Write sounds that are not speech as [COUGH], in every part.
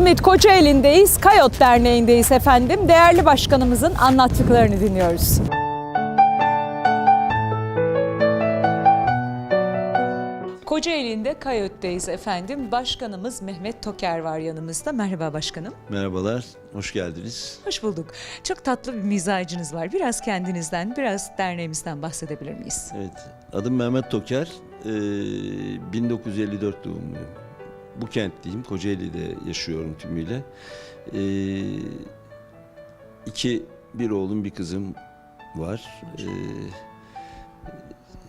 Evet Kocaeli'ndeyiz. Kayot Derneği'ndeyiz efendim. Değerli başkanımızın anlattıklarını dinliyoruz. Kocaeli'nde Kayot'teyiz efendim. Başkanımız Mehmet Toker var yanımızda. Merhaba başkanım. Merhabalar, hoş geldiniz. Hoş bulduk. Çok tatlı bir mizacınız var. Biraz kendinizden, biraz derneğimizden bahsedebilir miyiz? Evet, adım Mehmet Toker, Ee, 1954 doğumluyum. Bu kentteyim, Kocaeli'de yaşıyorum tümüyle. Ee, iki, bir oğlum, bir kızım var. Ee,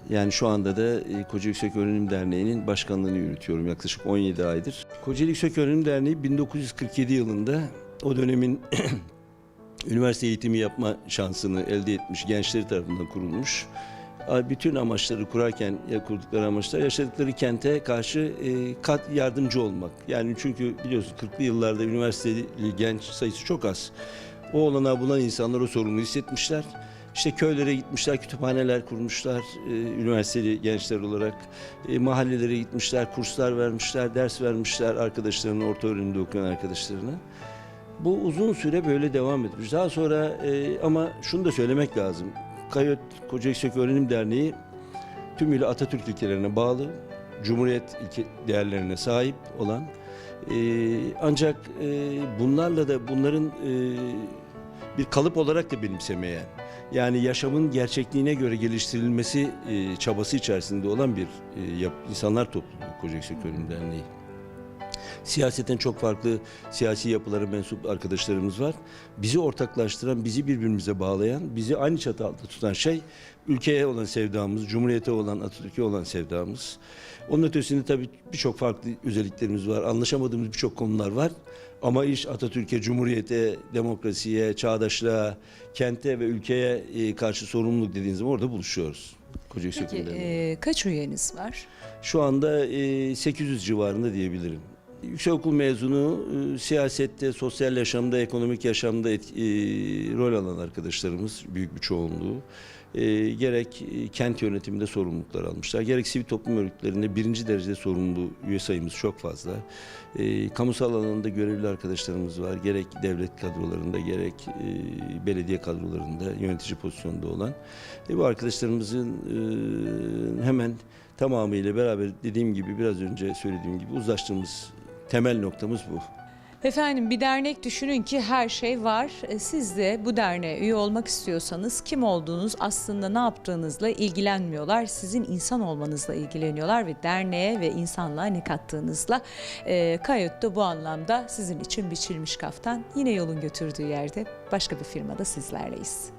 yani şu anda da e, Kocaeli Yüksek Öğrenim Derneği'nin başkanlığını yürütüyorum yaklaşık 17 aydır. Kocaeli Yüksek Öğrenim Derneği 1947 yılında o dönemin [CLEARS THROAT] üniversite eğitimi yapma şansını elde etmiş gençleri tarafından kurulmuş. Bütün amaçları kurarken kurdukları amaçlar yaşadıkları kente karşı e, kat yardımcı olmak. Yani çünkü biliyorsun 40'lı yıllarda üniversiteli genç sayısı çok az. O olanağı bulan insanlar o sorumluluğu hissetmişler. İşte köylere gitmişler, kütüphaneler kurmuşlar, e, üniversiteli gençler olarak. E, mahallelere gitmişler, kurslar vermişler, ders vermişler arkadaşlarına, orta öğrenimde okuyan arkadaşlarına. Bu uzun süre böyle devam etmiş. Daha sonra e, ama şunu da söylemek lazım. Kayot Koca Yüksek Öğrenim Derneği tümüyle Atatürk ilkelerine bağlı, Cumhuriyet ilke değerlerine sahip olan e, ancak e, bunlarla da bunların e, bir kalıp olarak da benimsemeyen yani yaşamın gerçekliğine göre geliştirilmesi e, çabası içerisinde olan bir e, insanlar topluluğu Koca Yüksek Öğrenim Derneği. Siyaseten çok farklı siyasi yapılara mensup arkadaşlarımız var. Bizi ortaklaştıran, bizi birbirimize bağlayan, bizi aynı çatı altında tutan şey ülkeye olan sevdamız, cumhuriyete olan, Atatürk'e olan sevdamız. Onun ötesinde tabii birçok farklı özelliklerimiz var. Anlaşamadığımız birçok konular var. Ama iş Atatürk'e, cumhuriyete, demokrasiye, çağdaşlığa, kente ve ülkeye e, karşı sorumluluk dediğiniz zaman orada buluşuyoruz. Koca Peki e, kaç üyeniz var? Şu anda e, 800 civarında diyebilirim. Yüksekokul mezunu e, siyasette, sosyal yaşamda, ekonomik yaşamda et- e, rol alan arkadaşlarımız büyük bir çoğunluğu. E, gerek e, kent yönetiminde sorumluluklar almışlar, gerek sivil toplum örgütlerinde birinci derecede sorumlu üye sayımız çok fazla. E, kamusal alanında görevli arkadaşlarımız var, gerek devlet kadrolarında, gerek e, belediye kadrolarında yönetici pozisyonda olan. E, bu arkadaşlarımızın e, hemen tamamıyla beraber dediğim gibi biraz önce söylediğim gibi uzlaştığımız temel noktamız bu. Efendim bir dernek düşünün ki her şey var. E, Siz de bu derneğe üye olmak istiyorsanız kim olduğunuz aslında ne yaptığınızla ilgilenmiyorlar. Sizin insan olmanızla ilgileniyorlar ve derneğe ve insanlığa ne kattığınızla. E, Kayıt da bu anlamda sizin için biçilmiş kaftan. Yine yolun götürdüğü yerde başka bir firmada sizlerleyiz.